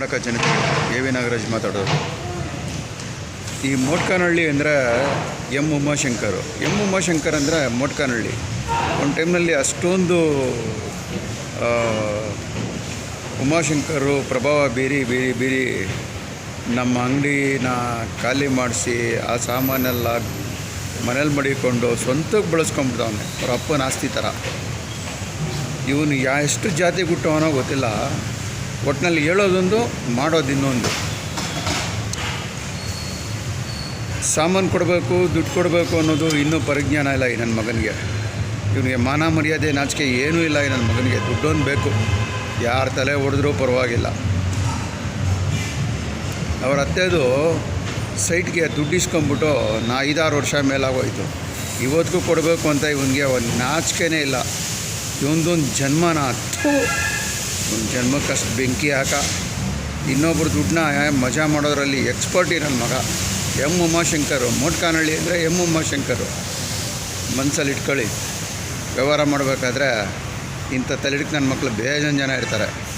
ಕರ್ನಾಟಕ ಜನತೆ A V Nagaraj ಮಾತಾಡೋದು. ಈ ಮೋಟ್ಕಾನಹಳ್ಳಿ ಅಂದರೆ ಎಂ ಉಮಾಶಂಕರ್. ಎಂ ಉಮಾಶಂಕರ್ ಅಂದರೆ ಮೋಟ್ಕಾನಹಳ್ಳಿ. ಒಂದು ಟೈಮ್ನಲ್ಲಿ ಅಷ್ಟೊಂದು ಉಮಾಶಂಕರು ಪ್ರಭಾವ ಬೀರಿ ಬೀರಿ ಬೀರಿ ನಮ್ಮ ಅಂಗಡಿನ ಖಾಲಿ ಮಾಡಿಸಿ ಆ ಸಾಮಾನೆಲ್ಲ ಮನೇಲಿ ಮಡಿಕೊಂಡು ಸ್ವಂತಕ್ಕೆ ಬಳಸ್ಕೊಂಬಿಡ್ತಾವನೆ ಅವ್ರ ಅಪ್ಪನ ಆಸ್ತಿ ಥರ. ಇವನು ಯಾ ಎಷ್ಟು ಜಾತಿ ಹುಟ್ಟವನೋ ಗೊತ್ತಿಲ್ಲ. ಒಟ್ಟಿನಲ್ಲಿ ಹೇಳೋದೊಂದು ಮಾಡೋದು ಇನ್ನೊಂದು ಸಾಮಾನು ಕೊಡಬೇಕು, ದುಡ್ಡು ಕೊಡಬೇಕು ಅನ್ನೋದು ಇನ್ನೂ ಪರಿಜ್ಞಾನ ಇಲ್ಲ ಈ ನನ್ನ ಮಗನಿಗೆ. ಇವನಿಗೆ ಮಾನ ಮರ್ಯಾದೆ ನಾಚಿಕೆ ಏನೂ ಇಲ್ಲ ಈ ನನ್ನ ಮಗನಿಗೆ. ದುಡ್ಡೊಂದು ಬೇಕು. ಯಾರ ತಲೆ ಹೊಡೆದ್ರೂ ಪರವಾಗಿಲ್ಲ. ಅವರ ಅತ್ತೆದು ಸೈಟ್ಗೆ ದುಡ್ಡು ಇಸ್ಕೊಂಬಿಟ್ಟು ನಾ ಐದಾರು ವರ್ಷ ಮೇಲಾಗೋಯ್ತು. ಇವತ್ತಿಗೂ ಕೊಡಬೇಕು ಅಂತ ಇವನಿಗೆ ಒಂದು ನಾಚಿಕೆನೇ ಇಲ್ಲ. ಇವನದೊಂದು ಜನ್ಮನ ಥೂ ಒಂದು ಜನ್ಮಕ್ಕಷ್ಟು ಬೆಂಕಿ ಹಾಕ. ಇನ್ನೊಬ್ರು ದುಡ್ಡನ್ನ ಮಜಾ ಮಾಡೋದ್ರಲ್ಲಿ ಎಕ್ಸ್ಪರ್ಟ್ ನನ್ನ ಮಗ. ಎಂ ಉಮಾಶಂಕರು ಮೋಟ್ಕಾನಹಳ್ಳಿ ಅಂದರೆ ಎಂ ಉಮಾಶಂಕರು. ಮನಸ್ಸಲ್ಲಿ ಇಟ್ಕೊಳ್ಳಿ. ವ್ಯವಹಾರ ಮಾಡಬೇಕಾದ್ರೆ ಇಂಥ ತಲೆಡಿಕ್ ನನ್ನ ಮಕ್ಕಳು ಬೇಜನ್ ಜನ ಇರ್ತಾರೆ.